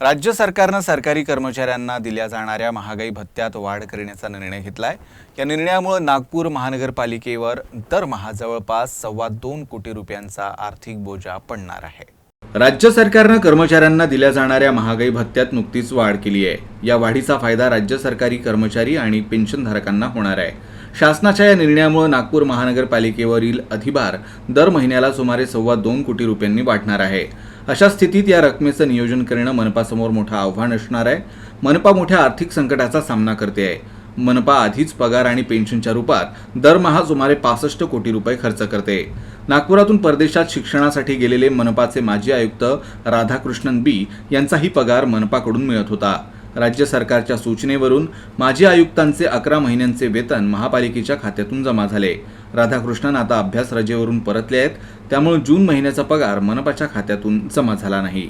राज्य सरकारनं सरकारी कर्मचाऱ्यांना दिल्या जाणाऱ्या महागाई भत्त्यात वाढ करण्याचा निर्णय घेतला आहे या निर्णयामुळे नागपूर महानगरपालिकेवर दरमहा जवळपास सव्वा दोन कोटी रुपयांचा आर्थिक बोजा पडणार आहे. राज्य सरकारनं कर्मचाऱ्यांना दिल्या जाणाऱ्या महागाई भत्त्यात नुकतीच वाढ केली आहे या वाढीचा फायदा राज्य सरकारी कर्मचारी आणि पेन्शनधारकांना होणार आहे. शासनाच्या या निर्णयामुळे नागपूर महानगरपालिकेवरील अधिभार दर महिन्याला सुमारे सव्वा दोन कोटी रुपयांनी वाढणार आहे. अशा स्थितीत या रकमेचं नियोजन करणं मनपासमोर मोठं आव्हान असणार आहे. मनपा मोठ्या आर्थिक संकटाचा सामना करते आहे. मनपा आधीच पगार आणि पेन्शनच्या रूपात दरमहा सुमारे पासष्ट कोटी रुपये खर्च करते. नागपुरातून परदेशात शिक्षणासाठी गेलेले मनपाचे माजी आयुक्त राधाकृष्णन बी यांचाही पगार मनपाकडून मिळत होता. राज्य सरकारच्या सूचनेवरून माजी आयुक्तांचे अकरा महिन्यांचे वेतन महापालिकेच्या खात्यातून जमा झाले. राधाकृष्णन आता अभ्यास रजेवरून परतले आहेत. त्यामुळे जून महिन्याचा पगार मनपाच्या खात्यातून जमा झाला नाही.